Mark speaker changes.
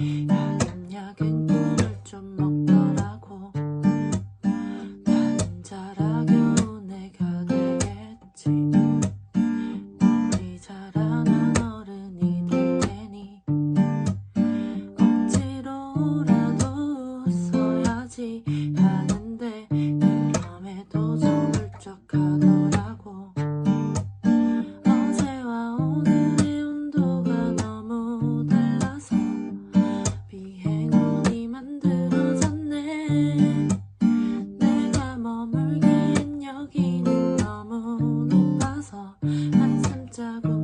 Speaker 1: 이 남녀긴 꿈을 좀 자고